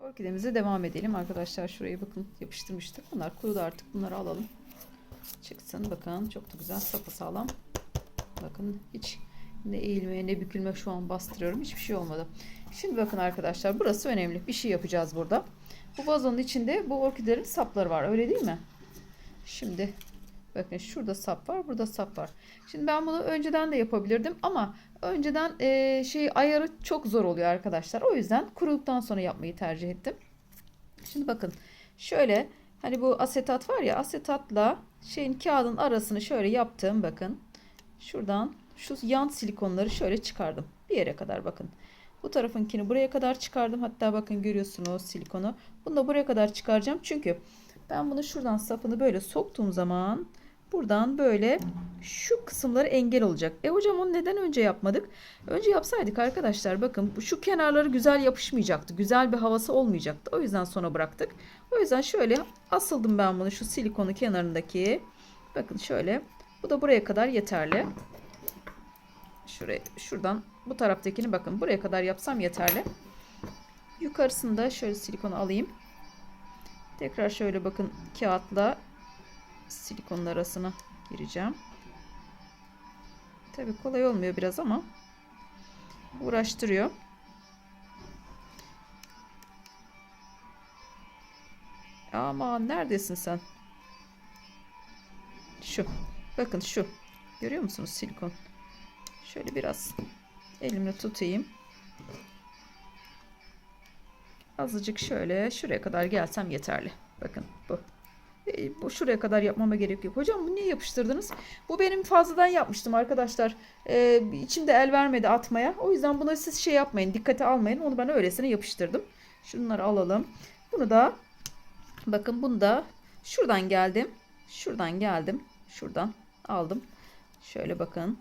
Orkidemize devam edelim arkadaşlar. Şuraya bakın yapıştırmıştık. Bunlar kurudu artık. Bunları alalım. Çıksın bakın. Çok da güzel sapasağlam. Bakın hiç ne eğilmeye ne bükülme şu an bastırıyorum. Hiçbir şey olmadı. Şimdi bakın arkadaşlar burası önemli. Bir şey yapacağız burada. Bu vazonun içinde bu orkidelerin sapları var. Öyle değil mi? Şimdi bakın şurada sap var. Burada sap var. Şimdi ben bunu önceden de yapabilirdim ama önceden e, şey ayarı çok zor oluyor arkadaşlar. O yüzden kuruduktan sonra yapmayı tercih ettim. Şimdi bakın şöyle hani bu asetat var ya asetatla şeyin kağıdın arasını şöyle yaptım bakın. Şuradan şu yan silikonları şöyle çıkardım. Bir yere kadar bakın. Bu tarafınkini buraya kadar çıkardım. Hatta bakın görüyorsunuz silikonu. Bunu da buraya kadar çıkaracağım. Çünkü ben bunu şuradan sapını böyle soktuğum zaman buradan böyle şu kısımları engel olacak. E hocam onu neden önce yapmadık? Önce yapsaydık arkadaşlar bakın şu kenarları güzel yapışmayacaktı. Güzel bir havası olmayacaktı. O yüzden sonra bıraktık. O yüzden şöyle asıldım ben bunu şu silikonu kenarındaki. Bakın şöyle. Bu da buraya kadar yeterli. Şuraya, şuradan bu taraftakini bakın buraya kadar yapsam yeterli. Yukarısını da şöyle silikonu alayım. Tekrar şöyle bakın kağıtla silikonun arasına gireceğim. Tabi kolay olmuyor biraz ama uğraştırıyor. Ama neredesin sen? Şu. Bakın şu. Görüyor musunuz silikon? Şöyle biraz elimle tutayım. Azıcık şöyle şuraya kadar gelsem yeterli. Bakın bu. E, bu şuraya kadar yapmama gerek yok. Hocam bu niye yapıştırdınız? Bu benim fazladan yapmıştım arkadaşlar. E, içimde el vermedi atmaya. O yüzden buna siz şey yapmayın. Dikkate almayın. Onu ben öylesine yapıştırdım. Şunları alalım. Bunu da bakın bunu da şuradan geldim. Şuradan geldim. Şuradan aldım. Şöyle bakın.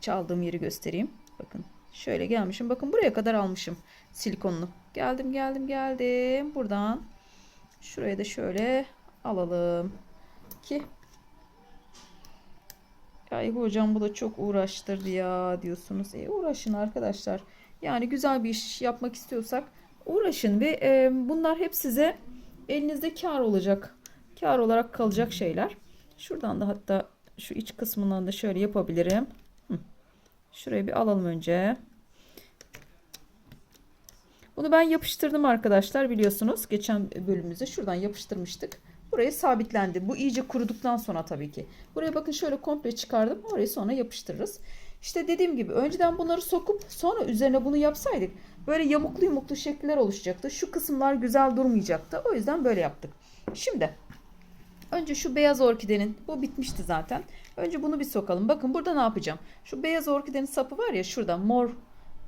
Çaldığım yeri göstereyim. Bakın şöyle gelmişim. Bakın buraya kadar almışım silikonlu. Geldim geldim geldim. Buradan şuraya da şöyle alalım ki Ay hocam bu da çok uğraştırdı ya diyorsunuz. E uğraşın arkadaşlar. Yani güzel bir iş yapmak istiyorsak uğraşın ve e, bunlar hep size elinizde kar olacak. Kar olarak kalacak şeyler. Şuradan da hatta şu iç kısmından da şöyle yapabilirim. Hı. Şurayı bir alalım önce. Bunu ben yapıştırdım arkadaşlar biliyorsunuz. Geçen bölümümüzde şuradan yapıştırmıştık. Buraya sabitlendi. Bu iyice kuruduktan sonra tabii ki. Buraya bakın şöyle komple çıkardım. Orayı sonra yapıştırırız. İşte dediğim gibi önceden bunları sokup sonra üzerine bunu yapsaydık böyle yamuklu yumuklu şekiller oluşacaktı. Şu kısımlar güzel durmayacaktı. O yüzden böyle yaptık. Şimdi önce şu beyaz orkidenin bu bitmişti zaten. Önce bunu bir sokalım. Bakın burada ne yapacağım? Şu beyaz orkidenin sapı var ya şurada mor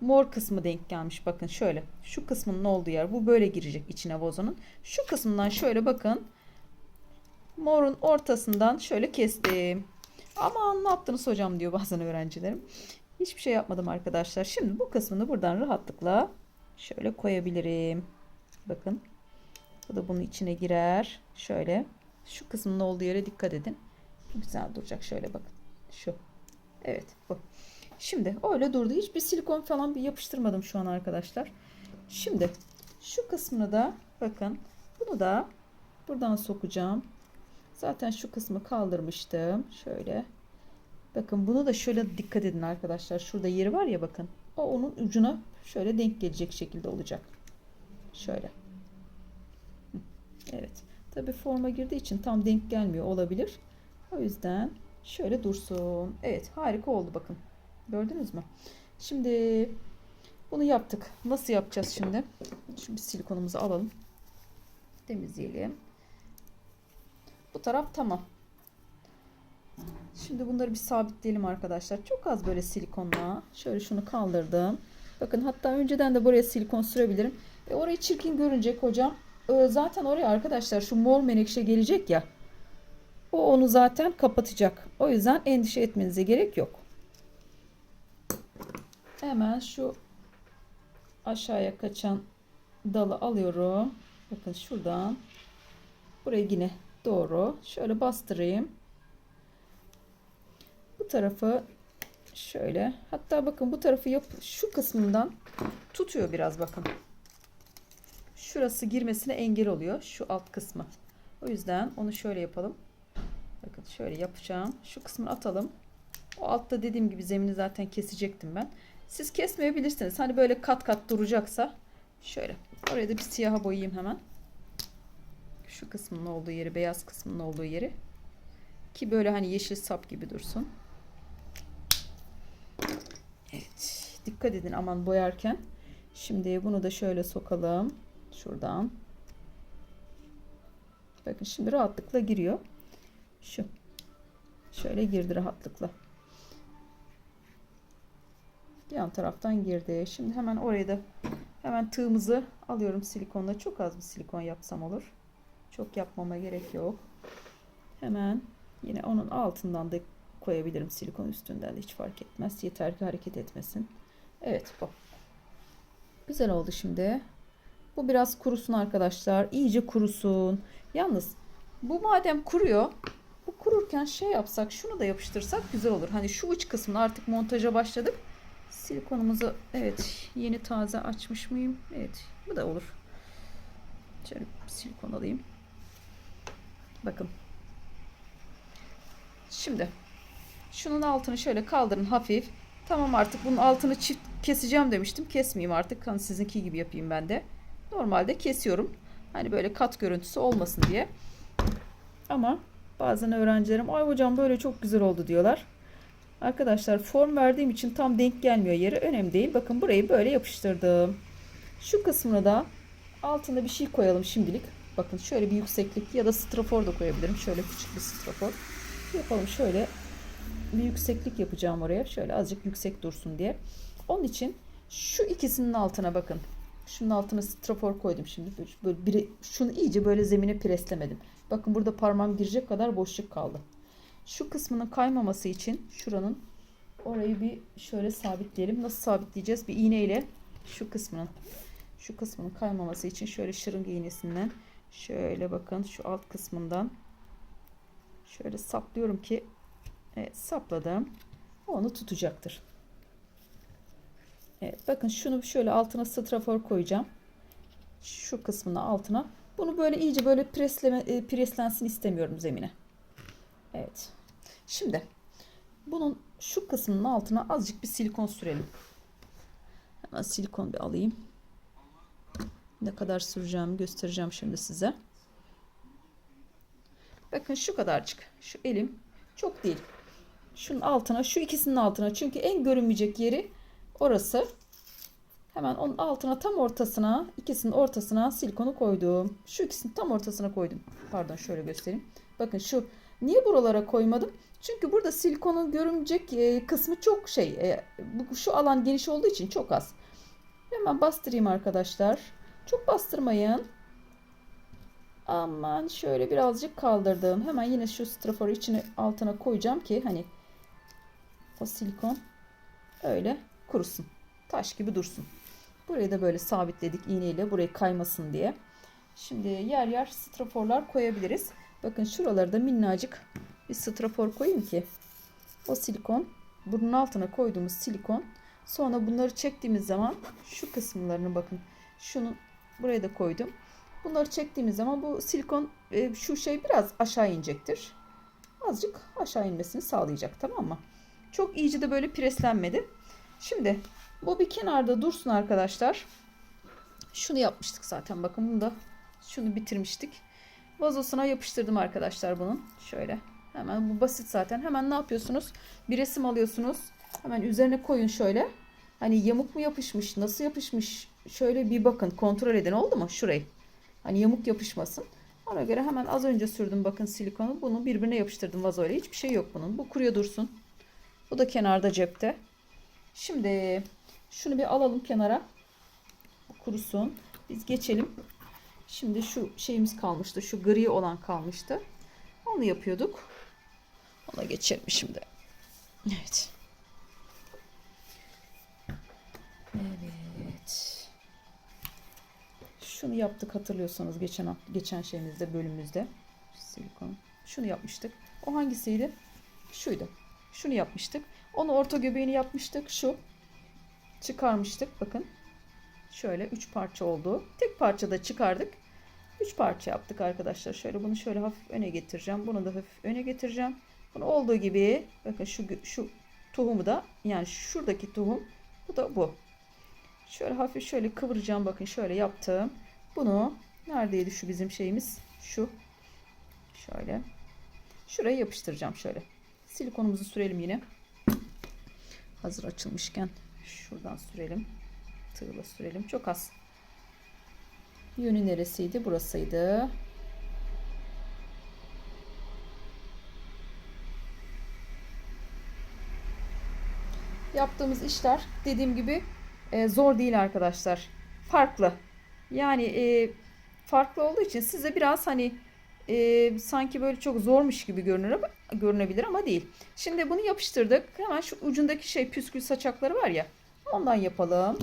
mor kısmı denk gelmiş. Bakın şöyle. Şu kısmının olduğu yer. Bu böyle girecek içine vazonun. Şu kısmından şöyle bakın. Morun ortasından şöyle kestim. Aman ne yaptınız hocam diyor bazen öğrencilerim. Hiçbir şey yapmadım arkadaşlar. Şimdi bu kısmını buradan rahatlıkla şöyle koyabilirim. Bakın. Bu da bunun içine girer. Şöyle. Şu kısmının olduğu yere dikkat edin. Güzel duracak. Şöyle bakın. Şu. Evet bu. Şimdi öyle durdu. Hiçbir silikon falan bir yapıştırmadım şu an arkadaşlar. Şimdi şu kısmını da bakın. Bunu da buradan sokacağım. Zaten şu kısmı kaldırmıştım. Şöyle. Bakın bunu da şöyle dikkat edin arkadaşlar. Şurada yeri var ya bakın. O onun ucuna şöyle denk gelecek şekilde olacak. Şöyle. Evet. Tabi forma girdiği için tam denk gelmiyor olabilir. O yüzden şöyle dursun. Evet harika oldu bakın. Gördünüz mü? Şimdi bunu yaptık. Nasıl yapacağız şimdi? Şimdi silikonumuzu alalım. Temizleyelim. Bu taraf tamam. Şimdi bunları bir sabitleyelim arkadaşlar. Çok az böyle silikonla. Şöyle şunu kaldırdım. Bakın hatta önceden de buraya silikon sürebilirim. E orayı çirkin görünecek hocam. E, zaten oraya arkadaşlar şu mor menekşe gelecek ya. O onu zaten kapatacak. O yüzden endişe etmenize gerek yok. Hemen şu aşağıya kaçan dalı alıyorum. Bakın şuradan buraya yine doğru şöyle bastırayım. Bu tarafı şöyle hatta bakın bu tarafı yap şu kısmından tutuyor biraz bakın. şurası girmesine engel oluyor. Şu alt kısmı. O yüzden onu şöyle yapalım. Bakın şöyle yapacağım. Şu kısmını atalım. O altta dediğim gibi zemini zaten kesecektim ben. Siz kesmeyebilirsiniz. Hani böyle kat kat duracaksa şöyle. Oraya da bir siyaha boyayayım hemen. Şu kısmın olduğu yeri, beyaz kısmın olduğu yeri. Ki böyle hani yeşil sap gibi dursun. Evet. Dikkat edin aman boyarken. Şimdi bunu da şöyle sokalım. Şuradan. Bakın şimdi rahatlıkla giriyor. Şu. Şöyle girdi rahatlıkla. Yan taraftan girdi. Şimdi hemen oraya da hemen tığımızı alıyorum silikonla. Çok az bir silikon yapsam olur. Çok yapmama gerek yok. Hemen yine onun altından da koyabilirim silikon üstünden de hiç fark etmez. Yeter ki hareket etmesin. Evet bu. Güzel oldu şimdi. Bu biraz kurusun arkadaşlar. İyice kurusun. Yalnız bu madem kuruyor bu kururken şey yapsak şunu da yapıştırsak güzel olur. Hani şu uç kısmını artık montaja başladık. Silikonumuzu evet yeni taze açmış mıyım? Evet bu da olur. Şöyle silikon alayım. Bakın. Şimdi şunun altını şöyle kaldırın hafif. Tamam artık bunun altını çift keseceğim demiştim. Kesmeyeyim artık. Hani sizinki gibi yapayım ben de. Normalde kesiyorum. Hani böyle kat görüntüsü olmasın diye. Ama bazen öğrencilerim ay hocam böyle çok güzel oldu diyorlar. Arkadaşlar form verdiğim için tam denk gelmiyor yeri. Önemli değil. Bakın burayı böyle yapıştırdım. Şu kısmını da altına bir şey koyalım şimdilik. Bakın şöyle bir yükseklik ya da strafor da koyabilirim. Şöyle küçük bir strafor. Yapalım şöyle bir yükseklik yapacağım oraya. Şöyle azıcık yüksek dursun diye. Onun için şu ikisinin altına bakın. Şunun altına strafor koydum şimdi. Böyle biri, şunu iyice böyle zemine preslemedim. Bakın burada parmağım girecek kadar boşluk kaldı. Şu kısmının kaymaması için şuranın orayı bir şöyle sabitleyelim. Nasıl sabitleyeceğiz? Bir iğneyle şu kısmının şu kısmının kaymaması için şöyle şırınga iğnesinden şöyle bakın şu alt kısmından şöyle saplıyorum ki evet, sapladım. Onu tutacaktır. Evet, bakın şunu şöyle altına strafor koyacağım. Şu kısmını altına. Bunu böyle iyice böyle presleme, e, preslensin istemiyorum zemine. Evet. Şimdi bunun şu kısmının altına azıcık bir silikon sürelim. Hemen silikon bir alayım. Ne kadar süreceğimi göstereceğim şimdi size. Bakın şu kadarcık. Şu elim çok değil. Şunun altına, şu ikisinin altına. Çünkü en görünmeyecek yeri orası. Hemen onun altına tam ortasına, ikisinin ortasına silikonu koydum. Şu ikisinin tam ortasına koydum. Pardon şöyle göstereyim. Bakın şu niye buralara koymadım? Çünkü burada silikonun görünecek e, kısmı çok şey. E, şu alan geniş olduğu için çok az. Hemen bastırayım arkadaşlar. Çok bastırmayın. Aman şöyle birazcık kaldırdım. Hemen yine şu straforu içine altına koyacağım ki hani o silikon öyle kurusun. Taş gibi dursun. Burayı da böyle sabitledik iğneyle burayı kaymasın diye. Şimdi yer yer straforlar koyabiliriz. Bakın şuralarda minnacık bir strafor koyayım ki o silikon burnun altına koyduğumuz silikon sonra bunları çektiğimiz zaman şu kısımlarını bakın şunun buraya da koydum. Bunları çektiğimiz zaman bu silikon e, şu şey biraz aşağı inecektir. Azıcık aşağı inmesini sağlayacak tamam mı? Çok iyice de böyle preslenmedi. Şimdi bu bir kenarda dursun arkadaşlar. Şunu yapmıştık zaten bakın bunu da şunu bitirmiştik. Vazosuna yapıştırdım arkadaşlar bunun. Şöyle hemen bu basit zaten. Hemen ne yapıyorsunuz? Bir resim alıyorsunuz. Hemen üzerine koyun şöyle. Hani yamuk mu yapışmış, nasıl yapışmış? Şöyle bir bakın, kontrol edin oldu mu? Şurayı. Hani yamuk yapışmasın. Ona göre hemen az önce sürdüm bakın silikonu. Bunu birbirine yapıştırdım vazoyla. Hiçbir şey yok bunun. Bu kuruya dursun. Bu da kenarda cepte. Şimdi şunu bir alalım kenara. Kurusun. Biz geçelim. Şimdi şu şeyimiz kalmıştı. Şu gri olan kalmıştı. Onu yapıyorduk. Ona geçelim şimdi. Evet. Şunu yaptık hatırlıyorsanız geçen geçen şeyimizde bölümümüzde silikon. Şunu yapmıştık. O hangisiydi? Şuydu. Şunu yapmıştık. Onu orta göbeğini yapmıştık. Şu. Çıkarmıştık. Bakın. Şöyle 3 parça oldu. Tek parçada çıkardık. 3 parça yaptık arkadaşlar. Şöyle bunu şöyle hafif öne getireceğim. Bunu da hafif öne getireceğim. Bunu olduğu gibi bakın şu şu tohumu da yani şuradaki tohum bu da bu. Şöyle hafif şöyle kıvıracağım. Bakın şöyle yaptım. Bunu neredeydi şu bizim şeyimiz? Şu. Şöyle. Şuraya yapıştıracağım şöyle. Silikonumuzu sürelim yine. Hazır açılmışken şuradan sürelim. Tığla sürelim. Çok az. Yönü neresiydi? Burasıydı. Yaptığımız işler dediğim gibi e, zor değil arkadaşlar. Farklı. Yani e, farklı olduğu için size biraz hani e, sanki böyle çok zormuş gibi görünür ama, görünebilir ama değil. Şimdi bunu yapıştırdık. Hemen şu ucundaki şey püskül saçakları var ya. Ondan yapalım.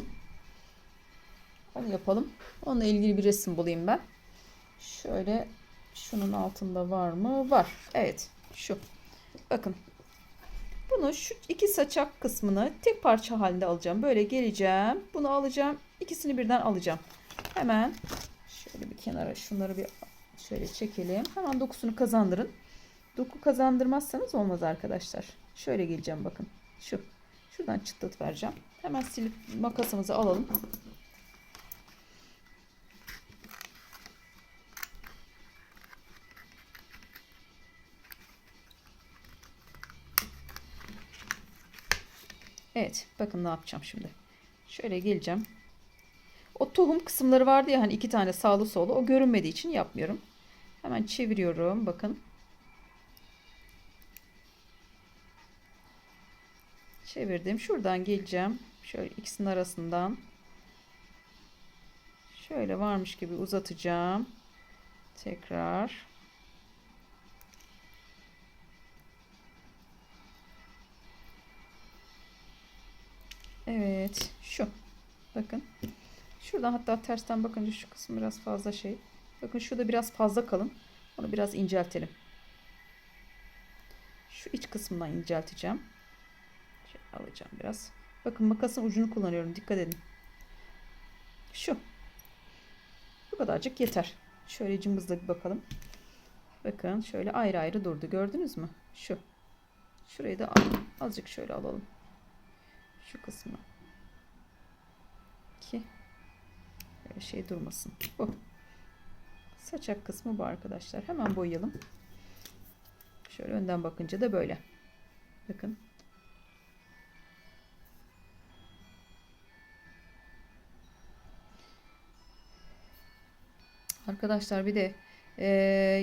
Onu yapalım. Onunla ilgili bir resim bulayım ben. Şöyle şunun altında var mı? Var. Evet. Şu. Bakın. Bunu şu iki saçak kısmını tek parça halinde alacağım. Böyle geleceğim. Bunu alacağım. İkisini birden alacağım. Hemen şöyle bir kenara şunları bir şöyle çekelim. Hemen dokusunu kazandırın. Doku kazandırmazsanız olmaz arkadaşlar. Şöyle geleceğim bakın. Şu. Şuradan çıtlat vereceğim. Hemen silip makasımızı alalım. Evet. Bakın ne yapacağım şimdi. Şöyle geleceğim. O tohum kısımları vardı ya hani iki tane sağlı solu. O görünmediği için yapmıyorum. Hemen çeviriyorum. Bakın. Çevirdim. Şuradan geleceğim. Şöyle ikisinin arasından. Şöyle varmış gibi uzatacağım. Tekrar. Evet. Şu. Bakın. Şuradan hatta tersten bakınca şu kısım biraz fazla şey. Bakın şurada biraz fazla kalın. Onu biraz inceltelim. Şu iç kısmından incelteceğim. Şöyle alacağım biraz. Bakın makasın ucunu kullanıyorum. Dikkat edin. Şu. Bu kadarcık yeter. Şöyle cımbızla bir bakalım. Bakın şöyle ayrı ayrı durdu. Gördünüz mü? Şu. Şurayı da azıcık şöyle alalım. Şu kısmı. Ki böyle şey durmasın. Bu. Saçak kısmı bu arkadaşlar. Hemen boyayalım. Şöyle önden bakınca da böyle. Bakın. Arkadaşlar bir de e,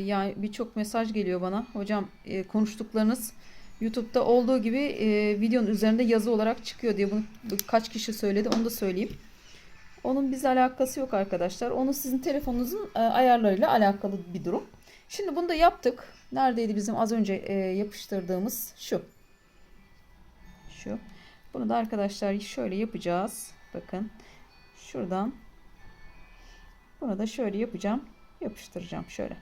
yani birçok mesaj geliyor bana. Hocam e, konuştuklarınız YouTube'da olduğu gibi e, videonun üzerinde yazı olarak çıkıyor diye bunu kaç kişi söyledi onu da söyleyeyim. Onun bizle alakası yok arkadaşlar. Onu sizin telefonunuzun e, ayarlarıyla alakalı bir durum. Şimdi bunu da yaptık. Neredeydi bizim az önce e, yapıştırdığımız şu. Şu. Bunu da arkadaşlar şöyle yapacağız. Bakın. Şuradan. Bunu da şöyle yapacağım. Yapıştıracağım şöyle.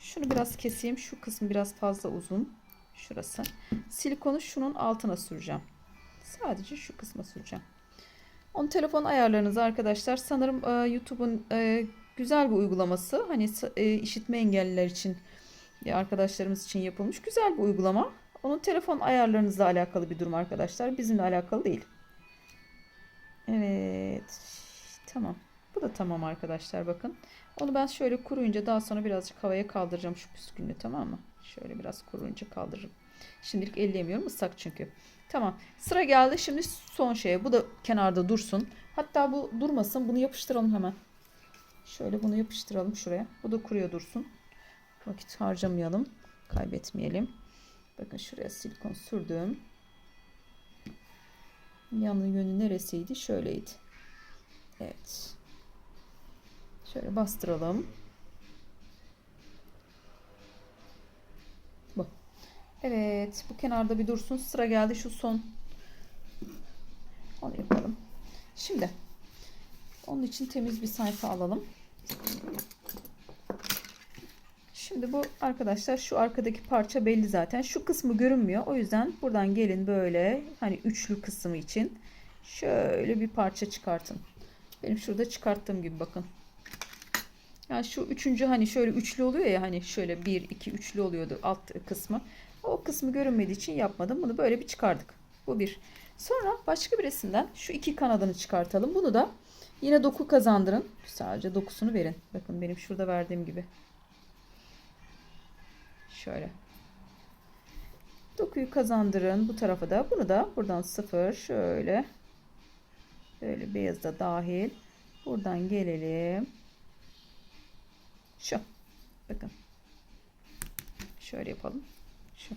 Şunu biraz keseyim. Şu kısım biraz fazla uzun. Şurası. Silikonu şunun altına süreceğim. Sadece şu kısma süreceğim. Onun telefon ayarlarınızı arkadaşlar sanırım e, YouTube'un e, güzel bir uygulaması. Hani e, işitme engelliler için e, arkadaşlarımız için yapılmış güzel bir uygulama. Onun telefon ayarlarınızla alakalı bir durum arkadaşlar. Bizimle alakalı değil. Evet. Tamam. Bu da tamam arkadaşlar bakın. Onu ben şöyle kuruyunca daha sonra birazcık havaya kaldıracağım şu püskünlüğü tamam mı? Şöyle biraz kuruyunca kaldırırım. Şimdilik elleyemiyorum ıslak çünkü. Tamam. Sıra geldi şimdi son şeye. Bu da kenarda dursun. Hatta bu durmasın. Bunu yapıştıralım hemen. Şöyle bunu yapıştıralım şuraya. Bu da kuruya dursun. Vakit harcamayalım. Kaybetmeyelim. Bakın şuraya silikon sürdüm. Yanın yönü neresiydi? Şöyleydi. Evet. Şöyle bastıralım. Bu. Evet. Bu kenarda bir dursun. Sıra geldi şu son. Onu yapalım. Şimdi onun için temiz bir sayfa alalım. Şimdi bu arkadaşlar şu arkadaki parça belli zaten. Şu kısmı görünmüyor. O yüzden buradan gelin böyle hani üçlü kısmı için şöyle bir parça çıkartın. Benim şurada çıkarttığım gibi bakın. Yani şu üçüncü hani şöyle üçlü oluyor ya hani şöyle bir iki üçlü oluyordu alt kısmı. O kısmı görünmediği için yapmadım. Bunu böyle bir çıkardık. Bu bir. Sonra başka birisinden şu iki kanadını çıkartalım. Bunu da yine doku kazandırın. Sadece dokusunu verin. Bakın benim şurada verdiğim gibi. Şöyle. Dokuyu kazandırın bu tarafa da. Bunu da buradan sıfır şöyle. Böyle beyaz da dahil. Buradan gelelim. Şu. Bakın. Şöyle yapalım. Şu.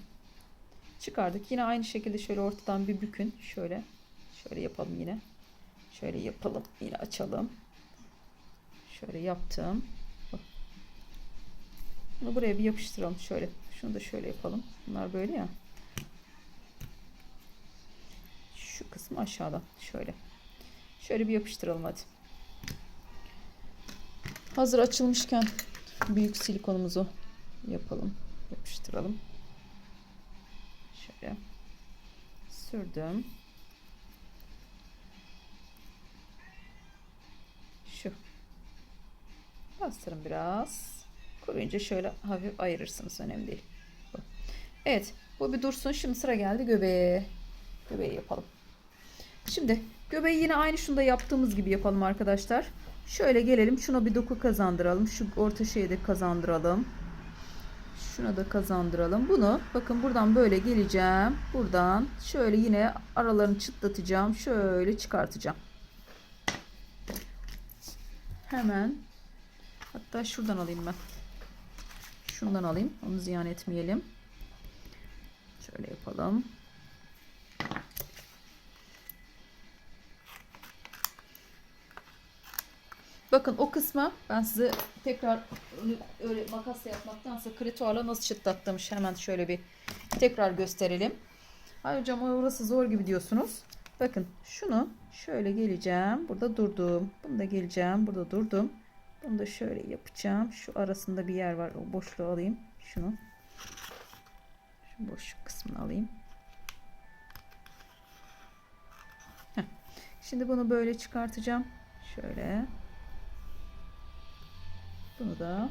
Çıkardık. Yine aynı şekilde şöyle ortadan bir bükün. Şöyle. Şöyle yapalım yine. Şöyle yapalım. Yine açalım. Şöyle yaptım. Bunu buraya bir yapıştıralım. Şöyle. Şunu da şöyle yapalım. Bunlar böyle ya. Şu kısmı aşağıdan. Şöyle. Şöyle bir yapıştıralım hadi. Hazır açılmışken büyük silikonumuzu yapalım. Yapıştıralım. Şöyle. Sürdüm. Şu. Bastırın biraz. Kuruyunca şöyle hafif ayırırsınız. Önemli değil. Evet. Bu bir dursun. Şimdi sıra geldi göbeğe. Göbeği yapalım. Şimdi göbeği yine aynı şunda yaptığımız gibi yapalım arkadaşlar. Şöyle gelelim. Şuna bir doku kazandıralım. Şu orta şeyi de kazandıralım. Şuna da kazandıralım. Bunu bakın buradan böyle geleceğim. Buradan şöyle yine aralarını çıtlatacağım. Şöyle çıkartacağım. Hemen hatta şuradan alayım ben. Şundan alayım. Onu ziyan etmeyelim. Şöyle yapalım. Bakın o kısma ben size tekrar öyle makasla yapmaktansa krituarla nasıl çıtlattığımı hemen şöyle bir tekrar gösterelim. Ay hocam orası zor gibi diyorsunuz. Bakın şunu şöyle geleceğim. Burada durdum. Bunu da geleceğim. Burada durdum. Bunu da şöyle yapacağım. Şu arasında bir yer var. O boşluğu alayım. Şunu. Şu boşluk kısmını alayım. Heh. Şimdi bunu böyle çıkartacağım. Şöyle. Bunu da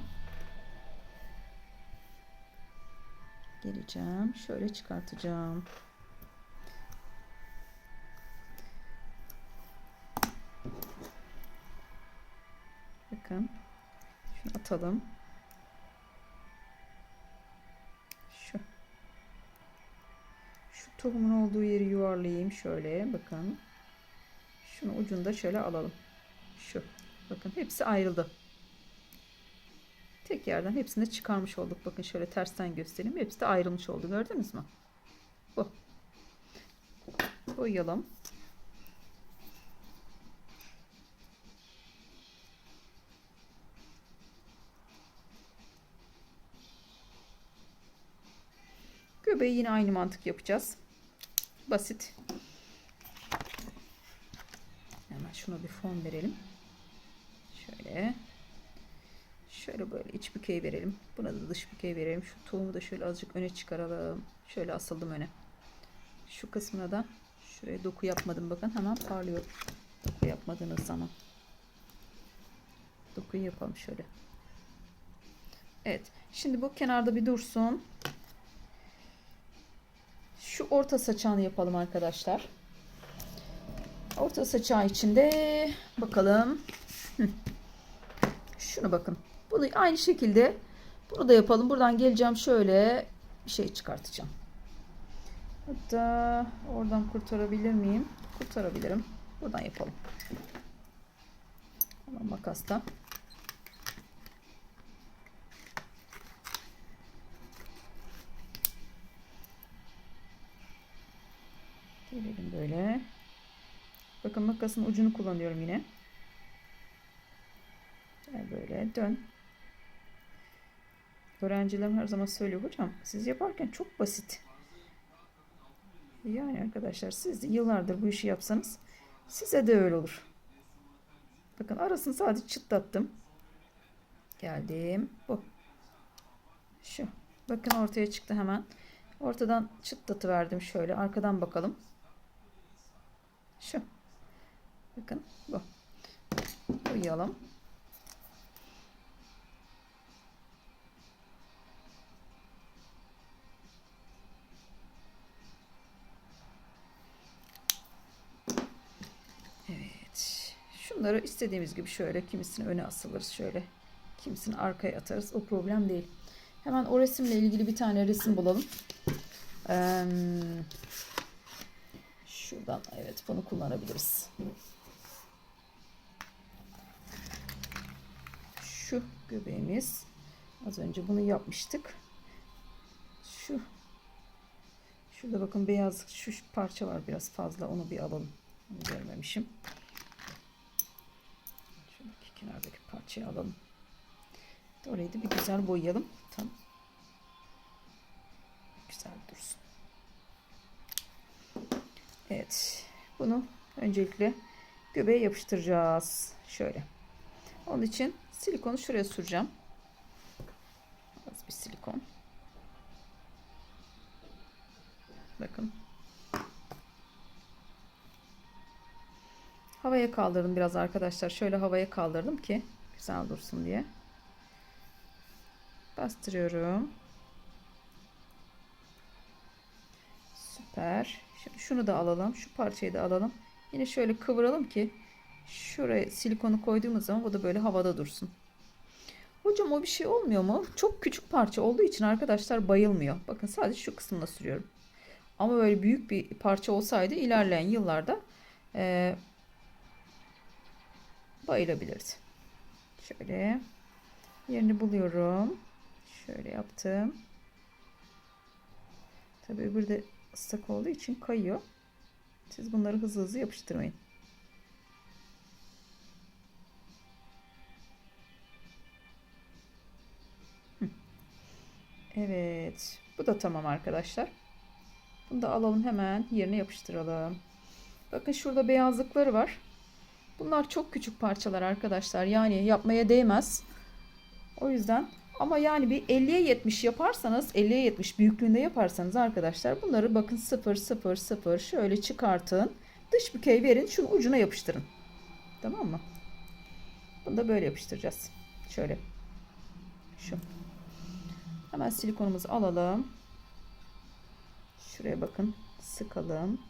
geleceğim. Şöyle çıkartacağım. Bakın. Şunu atalım. Şu. Şu tohumun olduğu yeri yuvarlayayım şöyle. Bakın. Şunu ucunda şöyle alalım. Şu. Bakın hepsi ayrıldı. Tek yerden hepsini çıkarmış olduk. Bakın şöyle tersten göstereyim. Hepsi de ayrılmış oldu. Gördünüz mü? Bu. Boyayalım. Göbeği yine aynı mantık yapacağız. Basit. Hemen şuna bir fon verelim. Şöyle. Şöyle böyle iç bükey verelim. Buna da dış bükey verelim. Şu tohumu da şöyle azıcık öne çıkaralım. Şöyle asıldım öne. Şu kısmına da şuraya doku yapmadım. Bakın hemen parlıyor. Doku yapmadığınız zaman. Dokuyu yapalım şöyle. Evet. Şimdi bu kenarda bir dursun. Şu orta saçağını yapalım arkadaşlar. Orta saçağı içinde bakalım. Şunu bakın. Bunu aynı şekilde bunu da yapalım. Buradan geleceğim şöyle bir şey çıkartacağım. Hatta oradan kurtarabilir miyim? Kurtarabilirim. Buradan yapalım. Ama makasla. Gelelim böyle. Bakın makasın ucunu kullanıyorum yine. Gel böyle dön. Öğrencilerim her zaman söylüyor hocam siz yaparken çok basit. Yani arkadaşlar siz de yıllardır bu işi yapsanız size de öyle olur. Bakın arasını sadece çıtlattım. Geldim. Bu. Şu. Bakın ortaya çıktı hemen. Ortadan çıtlatı verdim şöyle. Arkadan bakalım. Şu. Bakın bu. Boyayalım. Şunları istediğimiz gibi şöyle kimisini öne asılırız şöyle. Kimisini arkaya atarız. O problem değil. Hemen o resimle ilgili bir tane resim bulalım. Şuradan evet bunu kullanabiliriz. Şu göbeğimiz. Az önce bunu yapmıştık. Şu Şurada bakın beyaz şu parça var biraz fazla onu bir alalım. Onu görmemişim. Kenardaki parçayı alalım. Orayı da bir güzel boyayalım. Tam güzel dursun. Evet. Bunu öncelikle göbeğe yapıştıracağız. Şöyle. Onun için silikonu şuraya süreceğim. Az bir silikon. Bakın. Havaya kaldırdım biraz arkadaşlar. Şöyle havaya kaldırdım ki güzel dursun diye. Bastırıyorum. Süper. Şimdi şunu da alalım. Şu parçayı da alalım. Yine şöyle kıvıralım ki şuraya silikonu koyduğumuz zaman o da böyle havada dursun. Hocam o bir şey olmuyor mu? Çok küçük parça olduğu için arkadaşlar bayılmıyor. Bakın sadece şu kısmına sürüyorum. Ama böyle büyük bir parça olsaydı ilerleyen yıllarda e, bayılabilirdi. Şöyle yerini buluyorum. Şöyle yaptım. Tabi öbürü de ıslak olduğu için kayıyor. Siz bunları hızlı hızlı yapıştırmayın. Evet. Bu da tamam arkadaşlar. Bunu da alalım hemen yerine yapıştıralım. Bakın şurada beyazlıkları var. Bunlar çok küçük parçalar arkadaşlar. Yani yapmaya değmez. O yüzden ama yani bir 50'ye 70 yaparsanız 50'ye 70 büyüklüğünde yaparsanız arkadaşlar bunları bakın 0 0 0 şöyle çıkartın. Dış bükey verin. Şunu ucuna yapıştırın. Tamam mı? Bunu da böyle yapıştıracağız. Şöyle. Şu. Hemen silikonumuzu alalım. Şuraya bakın. Sıkalım.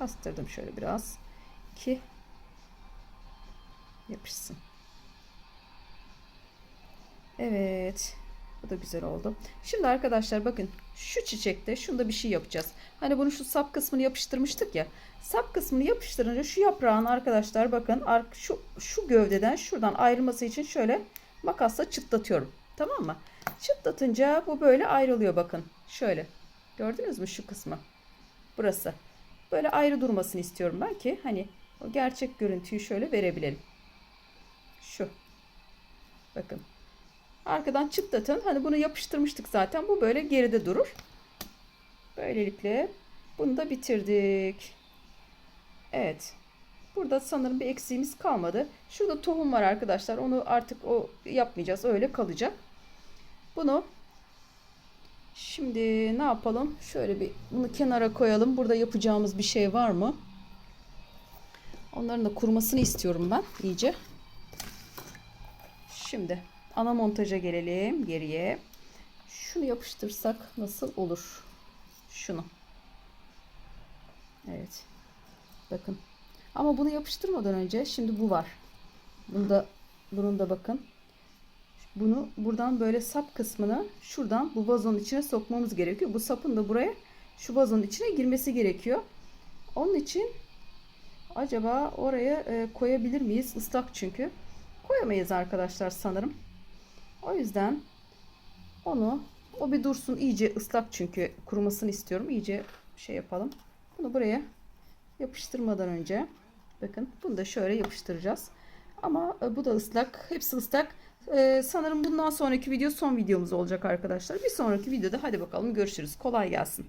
Bastırdım şöyle biraz ki yapışsın. Evet. Bu da güzel oldu. Şimdi arkadaşlar bakın şu çiçekte şunda bir şey yapacağız. Hani bunu şu sap kısmını yapıştırmıştık ya. Sap kısmını yapıştırınca şu yaprağın arkadaşlar bakın şu, şu gövdeden şuradan ayrılması için şöyle makasla çıtlatıyorum. Tamam mı? Çıtlatınca bu böyle ayrılıyor bakın. Şöyle. Gördünüz mü şu kısmı? Burası. Böyle ayrı durmasını istiyorum ben ki hani o gerçek görüntüyü şöyle verebilelim. Şu. Bakın. Arkadan çıtlatın. Hani bunu yapıştırmıştık zaten. Bu böyle geride durur. Böylelikle bunu da bitirdik. Evet. Burada sanırım bir eksiğimiz kalmadı. Şurada tohum var arkadaşlar. Onu artık o yapmayacağız. Öyle kalacak. Bunu şimdi ne yapalım? Şöyle bir bunu kenara koyalım. Burada yapacağımız bir şey var mı? Onların da kurumasını istiyorum ben iyice. Şimdi ana montaja gelelim geriye. Şunu yapıştırsak nasıl olur? Şunu. Evet. Bakın. Ama bunu yapıştırmadan önce şimdi bu var. Bunda bunun da bakın. Bunu buradan böyle sap kısmını şuradan bu vazonun içine sokmamız gerekiyor. Bu sapın da buraya şu vazonun içine girmesi gerekiyor. Onun için acaba oraya e, koyabilir miyiz? Islak çünkü. Koyamayız arkadaşlar sanırım. O yüzden onu o bir dursun iyice ıslak çünkü kurumasını istiyorum. İyice şey yapalım. Bunu buraya yapıştırmadan önce bakın bunu da şöyle yapıştıracağız. Ama e, bu da ıslak. Hepsi ıslak. Ee, sanırım bundan sonraki video son videomuz olacak arkadaşlar. Bir sonraki videoda hadi bakalım görüşürüz. Kolay gelsin.